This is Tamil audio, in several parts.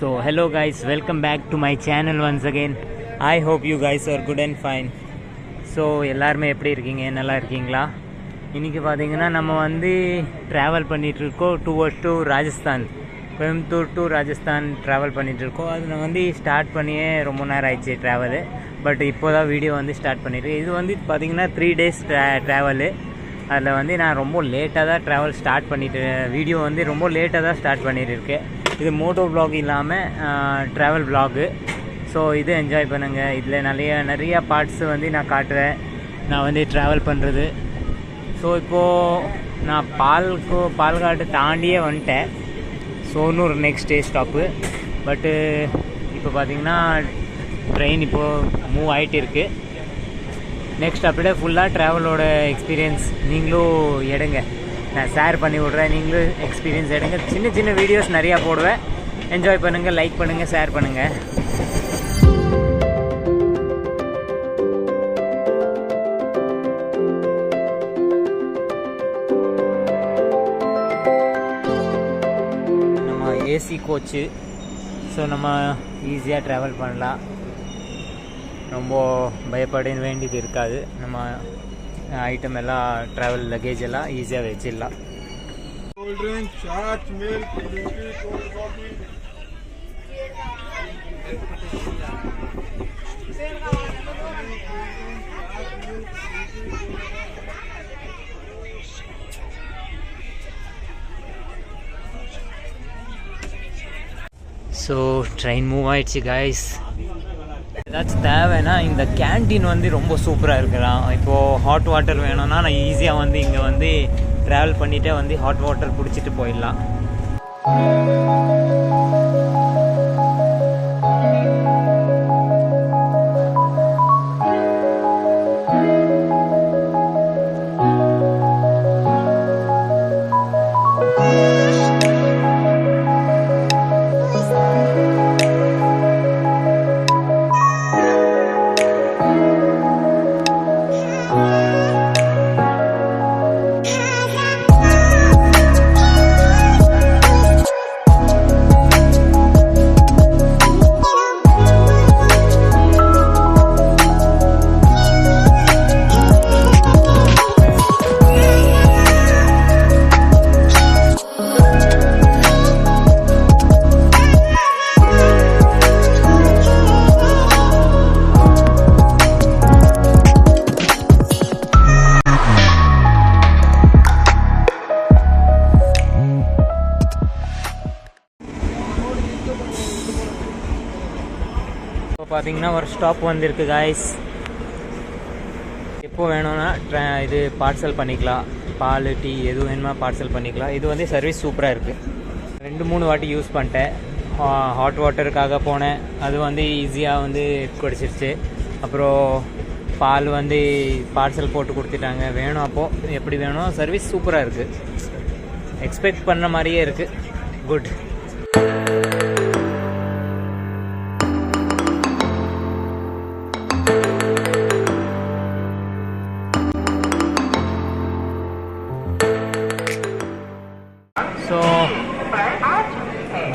So, hello guys, welcome back to my channel once again. I hope you guys are good and fine. So எல்லாருமே எப்படி இருக்கீங்க? நல்லா இருக்கீங்களா? இன்றைக்கி பார்த்தீங்கன்னா நம்ம வந்து ட்ராவல் பண்ணிகிட்ருக்கோம் towards to Rajasthan. Coimbatore to Rajasthan travel பண்ணிகிட்ருக்கோம் அது நான் வந்து ஸ்டார்ட் பண்ணியே ரொம்ப நேரம் ஆயிடுச்சு ட்ராவலு பட் இப்போ தான் வீடியோ வந்து ஸ்டார்ட் பண்ணியிருக்கேன் இது வந்து பார்த்தீங்கன்னா த்ரீ டேஸ் ட்ரா ட்ராவலு அதில் வந்து நான் ரொம்ப லேட்டாக தான் ட்ராவல் ஸ்டார்ட் பண்ணிட்டு வீடியோ வந்து ரொம்ப லேட்டாக தான் ஸ்டார்ட் பண்ணியிருக்கேன் இது மோட்டோ பிளாக் இல்லாமல் ட்ராவல் பிளாகு ஸோ இது என்ஜாய் பண்ணுங்கள் இதில் நிறைய நிறைய பார்ட்ஸ் வந்து நான் காட்டுறேன். நான் வந்து ட்ராவல் பண்ணுறது ஸோ இப்போது நான் பால்கோ பால்காட்டு தாண்டியே வந்துட்டேன். சோனூர் நெக்ஸ்ட் டே ஸ்டாப்பு பட்டு இப்போ பார்த்தீங்கன்னா ட்ரெயின் இப்போது மூவ் ஆகிட்டு இருக்குது நெக்ஸ்ட் அப்படியே ஃபுல்லாக ட்ராவலோட எக்ஸ்பீரியன்ஸ் நீங்களும் எடுங்க. நான் ஷேர் பண்ணி விட்றேன். நீங்களும் எக்ஸ்பீரியன்ஸ் எடுங்க. சின்ன சின்ன வீடியோஸ் நிறையா போடுவேன். என்ஜாய் பண்ணுங்கள் லைக் பண்ணுங்கள் ஷேர் பண்ணுங்கள் நம்ம ஏசி கோச்சு ஸோ நம்ம ஈஸியாக ட்ராவல் பண்ணலாம். ரொம்ப பயப்பட வேண்டியது இருக்காது. நம்ம ஐட்டம் எல்லாம் ட்ராவல் லக்கேஜ் எல்லாம் ஈஸியாக வச்சிடலாம் cold drink, shots, milk, fruity, cold coffee. So train move ஆயிடுச்சு காய்ஸ் ஏதாச்சும் தேவைன்னா இந்த கேண்டீன் வந்து ரொம்ப சூப்பராக இருக்கலாம் இப்போது ஹாட் வாட்டர் வேணும்னா நான் ஈஸியாக வந்து இங்கே வந்து ட்ராவல் பண்ணிகிட்டே வந்து ஹாட் வாட்டர் பிடிச்சிட்டு போயிடலாம். பார்த்தீங்கன்னா ஒரு ஸ்டாப் வந்திருக்கு காய்ஸ் எப்போ வேணும்னா இது பார்சல் பண்ணிக்கலாம். பால் டீ எது வேணுமா பார்சல் பண்ணிக்கலாம். இது வந்து சர்வீஸ் சூப்பராக இருக்குது ரெண்டு மூணு வாட்டி யூஸ் பண்ணிட்டேன். ஹாட் வாட்டருக்காக போனேன். அது வந்து ஈஸியாக வந்து குடிச்சிருச்சு. அப்புறம் பால் வந்து பார்சல் போட்டு கொடுத்துட்டாங்க. வேணும் அப்போது எப்படி வேணும் சர்வீஸ் சூப்பராக இருக்குது எக்ஸ்பெக்ட் பண்ண மாதிரியே இருக்குது குட்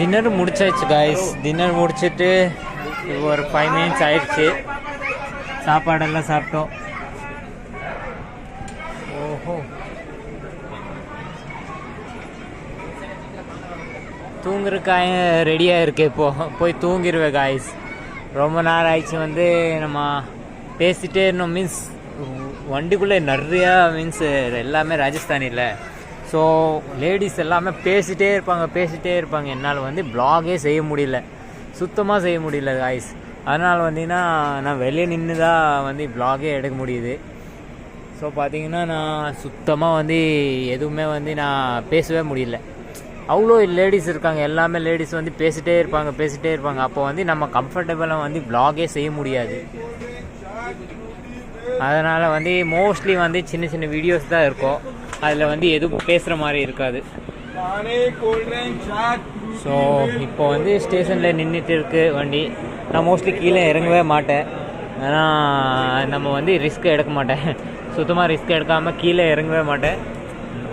டின்னர் முடிச்சாச்சு காய்ஸ் டின்னர் முடிச்சுட்டு ஒரு ஃபைவ் மினிட்ஸ் ஆயிடுச்சு. சாப்பாடெல்லாம் சாப்பிட்டோம். ஓஹோ. தூங்குறக்காய ரெடியாக இருக்கு இப்போ. போய் தூங்கிடுவேன் காய்ஸ் ரொம்ப நேரம் ஆயிடுச்சு வந்து நம்ம பேசிட்டே இருந்தோம் மீன்ஸ் வண்டிக்குள்ளே நிறையா மீன்ஸ் எல்லாமே ராஜஸ்தானியில் ஸோ லேடிஸ் எல்லாமே பேசிகிட்டே இருப்பாங்க பேசிகிட்டே இருப்பாங்க. என்னால் வந்து ப்ளாகே செய்ய முடியல. சுத்தமாக செய்ய முடியல காய்ஸ் அதனால் வந்தீங்கன்னா நான் வெளியே நின்று தான் வந்து ப்ளாகே எடுக்க முடியுது. ஸோ பார்த்தீங்கன்னா நான் சுத்தமாக வந்து எதுவுமே வந்து நான் பேசவே முடியல. அவ்வளோ லேடிஸ் இருக்காங்க. எல்லாமே லேடிஸ் வந்து பேசிகிட்டே இருப்பாங்க பேசிகிட்டே இருப்பாங்க. அப்போ வந்து நம்ம கம்ஃபர்டபுளாக வந்து ப்ளாகே செய்ய முடியாது. அதனால் வந்து மோஸ்ட்லி வந்து சின்ன சின்ன வீடியோஸ் தான் இருக்கும். அதில் வந்து எதுவும் பேசுகிற மாதிரி இருக்காது. ஸோ இப்போ வந்து ஸ்டேஷனில் நின்றுட்டு இருக்கு வண்டி. நான் மோஸ்ட்லி கீழே இறங்கவே மாட்டேன். ஆனால் நம்ம வந்து ரிஸ்க் எடுக்க மாட்டேன். சுத்தமாக ரிஸ்க் எடுக்காமல் கீழே இறங்கவே மாட்டேன்.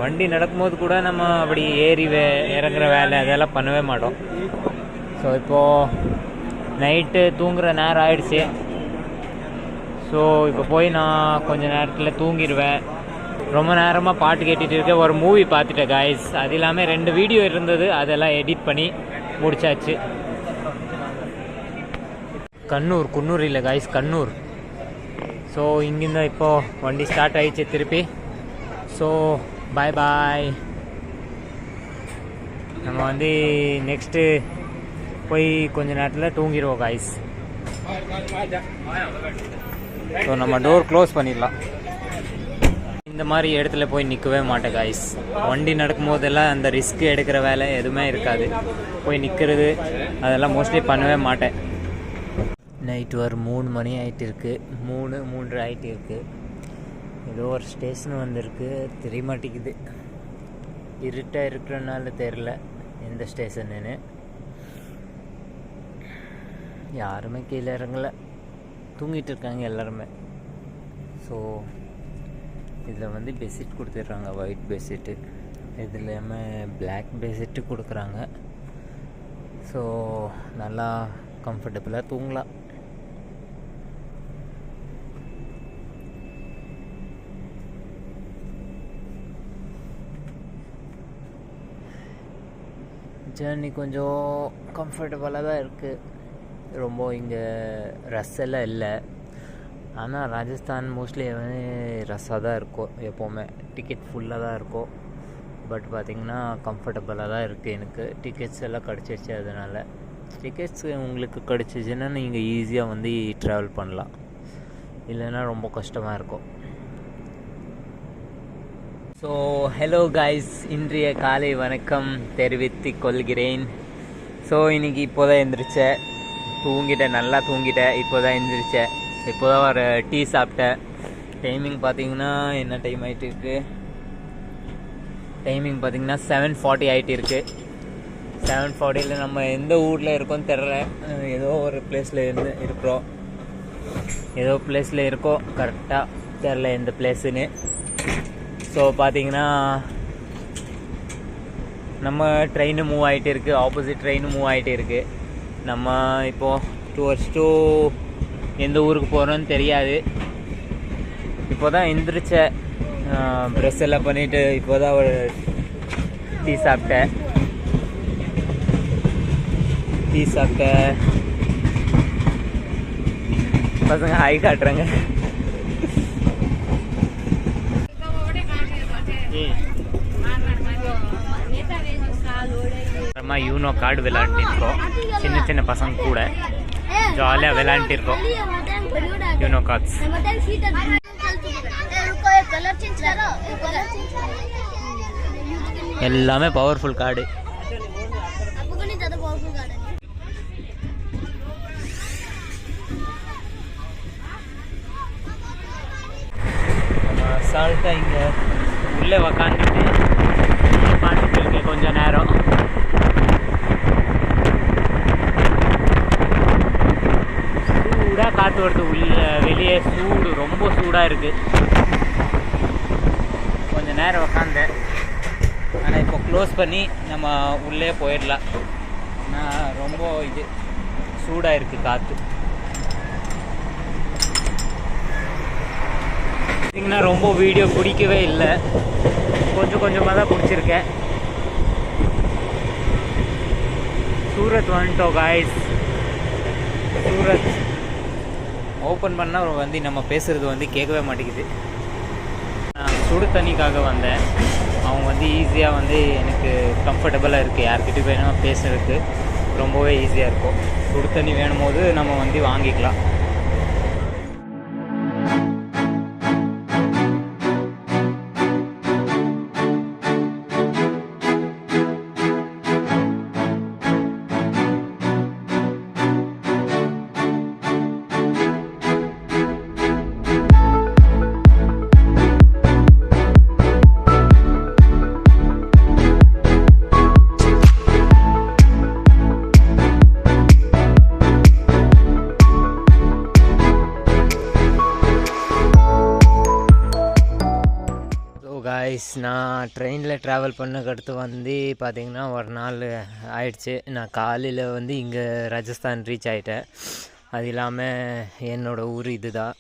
வண்டி நடக்கும்போது கூட நம்ம அப்படி ஏறி வே இறங்குற வேலை அதெல்லாம் பண்ணவே மாட்டோம். ஸோ இப்போது நைட்டு தூங்குற நேரம் ஆயிடுச்சு. ஸோ இப்போ போய் நான் கொஞ்சம் நேரத்தில் தூங்கிடுவேன். ரொம்ப நேரமாக பாட்டு கேட்டுட்டு இருக்கேன் ஒரு மூவி பார்த்துட்டேன் காய்ஸ் அது இல்லாமல் ரெண்டு வீடியோ இருந்தது அதெல்லாம் எடிட் பண்ணி முடிச்சாச்சு. கண்ணூர் குன்னூர் இல்லை காய்ஸ் கண்ணூர். ஸோ இங்கிருந்து இப்போது வண்டி ஸ்டார்ட் ஆயிடுச்சு திருப்பி. ஸோ பாய் பாய் நம்ம வந்து நெக்ஸ்ட்டு போய் கொஞ்ச நேரத்தில் தூங்கிடுவோம் காய்ஸ் ஸோ நம்ம டோர் க்ளோஸ் பண்ணிடலாம். இந்த மாதிரி இடத்துல போய் நிற்கவே மாட்டேன் காய்ஸ் வண்டி நடக்கும் போதெல்லாம் அந்த ரிஸ்க் எடுக்கிற வேலை எதுவுமே இருக்காது. போய் நிற்கிறது அதெல்லாம் மோஸ்ட்லி பண்ணவே மாட்டேன். நைட் ஒரு மூணு மணி ஆகிட்டு இருக்குது மூணு மூன்று ஆகிட்டு இருக்குது ஏதோ ஒரு ஸ்டேஷன் வந்திருக்கு. தெரிய மாட்டேங்குது இருட்டாக இருக்கிறனால தெரில எந்த ஸ்டேஷனுன்னு யாருமே கீழே இறங்கலை. தூங்கிட்டு இருக்காங்க எல்லாருமே. ஸோ இதில் வந்து பெட்ஷீட் கொடுத்துட்றாங்க ஒயிட் பெட்ஷீட்டு இது இல்லாமல் பிளாக் பெட்ஷீட்டு கொடுக்குறாங்க. ஸோ நல்லா கம்ஃபர்டபுளாக தூங்கலாம். ஜேர்னி கொஞ்சம் கம்ஃபர்டபுளாக தான் இருக்குது ரொம்ப இங்கே ரஸ் எல்லாம் இல்லை. ஆனால் ராஜஸ்தான் மோஸ்ட்லி ரஷ்ஷாக ரஸ்ஸாக தான் இருக்கும். எப்போவுமே டிக்கெட் ஃபுல்லாக தான் இருக்கும். பட் பார்த்திங்கன்னா கம்ஃபர்டபுளாக தான் இருக்குது எனக்கு. டிக்கெட்ஸ் எல்லாம் கிடச்சிருச்சு அதனால். டிக்கெட்ஸ் உங்களுக்கு கிடச்சிச்சின்னா நீங்கள் ஈஸியாக வந்து ட்ராவல் பண்ணலாம். இல்லைன்னா ரொம்ப கஷ்டமாக இருக்கும். ஸோ ஹலோ காய்ஸ் இன்றைய காலை வணக்கம் தெரிவித்து கொள்கிறேன். ஸோ இன்றைக்கி இப்போ தான் எந்திரிச்சேன். தூங்கிட்டேன் நல்லா தூங்கிட்டேன். இப்போ தான் எந்திரிச்சேன். இப்போ தான் வர டீ சாப்பிட்டேன். டைமிங் பார்த்தீங்கன்னா என்ன டைம் ஆகிட்டு இருக்கு டைமிங் பார்த்தீங்கன்னா செவன் ஃபார்ட்டி ஆகிட்டு இருக்கு செவன் ஃபார்ட்டியில் நம்ம எந்த ஊரில் இருக்கோம்னு தெரில ஏதோ ஒரு பிளேஸில் இருந்து இருக்கிறோம். ஏதோ பிளேஸில் இருக்கோம். கரெக்டாக தெரில எந்த பிளேஸுன்னு ஸோ பார்த்தீங்கன்னா நம்ம ட்ரெயினு மூவ் ஆகிட்டு இருக்குது ஆப்போசிட் ட்ரெயின் மூவ் ஆகிட்டே இருக்குது நம்ம இப்போது டுவர்ஸ் டூ எந்த ஊருக்கு போகிறோன்னு தெரியாது. இப்போ தான் எந்திரிச்ச ப்ரெஸ் எல்லாம் பண்ணிவிட்டு இப்போ தான் ஒரு டீ சாப்பிட்டேன். டீ சாப்பிட்டேன். பசங்க ஹாய் காட்டுறாங்க. அப்புறமா யூனோ கார்டு விளையாண்டுட்டு இருக்கோம். சின்ன சின்ன பசங்க கூட. ஜாலியாக விளையாண்டுட்டு இருக்கோம் யூனோ கார்ட்ஸ் எல்லாமே பவர்ஃபுல் கார்டு அசால்ட்டாக இங்கே உள்ளே உக்காந்துட்டு உட்காந்துட்டு இருக்கேன் கொஞ்சம் நேரம் சூடாக காற்று வருது உள்ள வெளியே சூடு ரொம்ப சூடாக இருக்குது கொஞ்ச நேரம் உக்காந்தேன். ஆனால் இப்போ க்ளோஸ் பண்ணி நம்ம உள்ளே போயிடலாம். ஆனால் ரொம்ப இது சூடாக இருக்குது காற்று பார்த்தீங்கன்னா ரொம்ப வீடியோ பிடிக்கவே இல்லை. கொஞ்சம் கொஞ்சமாக தான் பிடிச்சிருக்கேன். சூரத் வந்துட்டோம் காய்ஸ் சூரத். ஓப்பன் பண்ணால் வந்து நம்ம பேசுகிறது வந்து கேட்கவே மாட்டேங்குது. நான் சுடு தண்ணிக்காக வந்தேன். அவங்க வந்து ஈஸியாக வந்து எனக்கு கம்ஃபர்டபுளாக இருக்குது யார்கிட்ட வேணும் பேசுறதுக்கு ரொம்பவே ஈஸியாக இருக்கும். சுடு தண்ணி வேணும் போது நம்ம வந்து வாங்கிக்கலாம். நான் ட்ரெயினில் ட்ராவல் பண்ணக்கடுத்து வந்து பார்த்திங்கன்னா ஒரு நாள் ஆயிடுச்சு. நான் காலையில் வந்து இங்கே ராஜஸ்தான் ரீச் ஆகிட்டேன் அது இல்லாமல் என்னோடய ஊர் இது தான்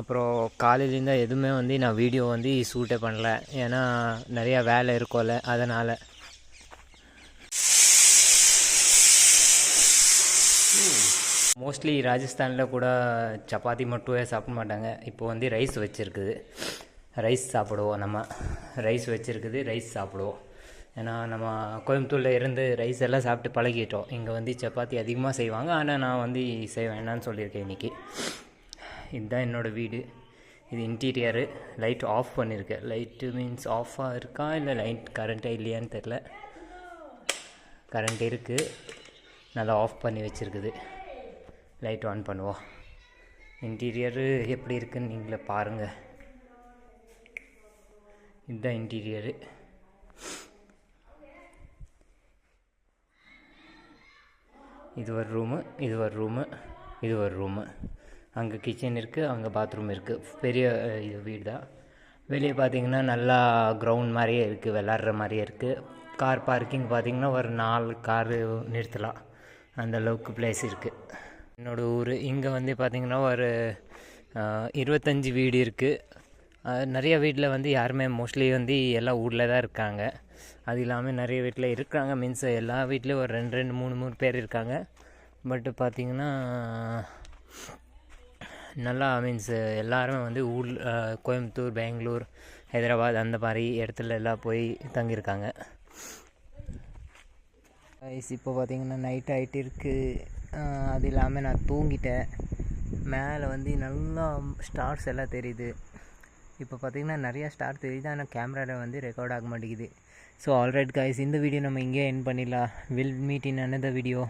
அப்புறம் காலையிலேருந்து எதுவுமே வந்து நான் வீடியோ வந்து ஷூட்டே பண்ணல. ஏன்னா நிறையா வேலை இருக்கும்ல அதனால். மோஸ்ட்லி ராஜஸ்தானில் கூட சப்பாத்தி மட்டுமே சாப்பிட மாட்டாங்க? இப்போ வந்து ரைஸ் வச்சுருக்குது. ரைஸ் சாப்பிடுவோம். நம்ம ரைஸ் வச்சுருக்குது ரைஸ் சாப்பிடுவோம். ஏன்னா நம்ம கோயம்புத்தூரில் இருந்து ரைஸ் எல்லாம் சாப்பிட்டு பழகிட்டோம். இங்கே வந்து சப்பாத்தி அதிகமாக செய்வாங்க. ஆனால் நான் வந்து செய்ய வேணான்னு சொல்லியிருக்கேன் இன்றைக்கி இதுதான் என்னோடய வீடு. இது இன்டீரியரு லைட் ஆஃப் பண்ணியிருக்கேன் லைட்டு மீன்ஸ் ஆஃபாக இருக்கா? இல்லை லைட் கரண்ட்டாக இல்லையான்னு தெரில கரண்ட் இருக்குது நல்லா ஆஃப் பண்ணி வச்சுருக்குது. லைட் ஆன் பண்ணுவோம். இன்டீரியரு எப்படி இருக்குன்னு நீங்களே பாருங்கள் இதுதான் இன்டீரியரு. இது ஒரு ரூமு இது ஒரு ரூமு இது ஒரு ரூமு. அங்கே கிச்சன் இருக்குது அங்கே பாத்ரூம் இருக்குது பெரிய இது வீடு தான் வெளியே பார்த்தீங்கன்னா நல்லா க்ரௌண்ட் மாதிரியே இருக்குது விளாட்ற மாதிரியே இருக்குது கார் பார்க்கிங் பார்த்தீங்கன்னா ஒரு நாலு காரு நிறுத்தலாம். அந்த அளவுக்கு பிளேஸ் இருக்குது என்னோடய ஊர் இங்கே வந்து பார்த்திங்கன்னா ஒரு இருபத்தஞ்சி வீடு இருக்குது நிறைய வீட்டில் வந்து யாருமே மோஸ்ட்லி வந்து எல்லாம் ஊரில் தான் இருக்காங்க. அது இல்லாமல் நிறைய வீட்டில் இருக்கிறாங்க மீன்ஸ் எல்லா வீட்லேயும் ஒரு ரெண்டு ரெண்டு மூணு மூணு பேர் இருக்காங்க. பட்டு பார்த்திங்கன்னா நல்லா மீன்ஸ் எல்லாருமே வந்து ஊர் கோயம்புத்தூர் பெங்களூர் ஹைதராபாத் அந்த மாதிரி இடத்துல எல்லாம் போய் தங்கியிருக்காங்க. ஐஸ் இப்போ பார்த்திங்கன்னா நைட் ஆகிட்டு இருக்குது அது இல்லாமல் நான் தூங்கிட்டேன். மேலே வந்து நல்லா ஸ்டார்ஸ் எல்லாம் தெரியுது. இப்போ பார்த்திங்கன்னா நிறையா ஸ்டார் தெரியுது ஆனால் கேமராவில் வந்து ரெக்கார்ட் ஆக மாட்டேங்குது. ஸோ ஆல்ரைட் காய்ஸ் இந்த வீடியோ நம்ம இங்கே என் பண்ணிடலாம். Will meet in another video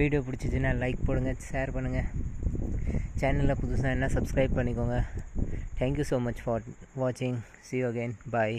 video பிடிச்சிச்சின்னா like போடுங்க ஷேர் பண்ணுங்கள் சேனலில் புதுசாக என்ன சப்ஸ்கிரைப் பண்ணிக்கோங்க. Thank you so much for வாட்சிங் சி you பாய்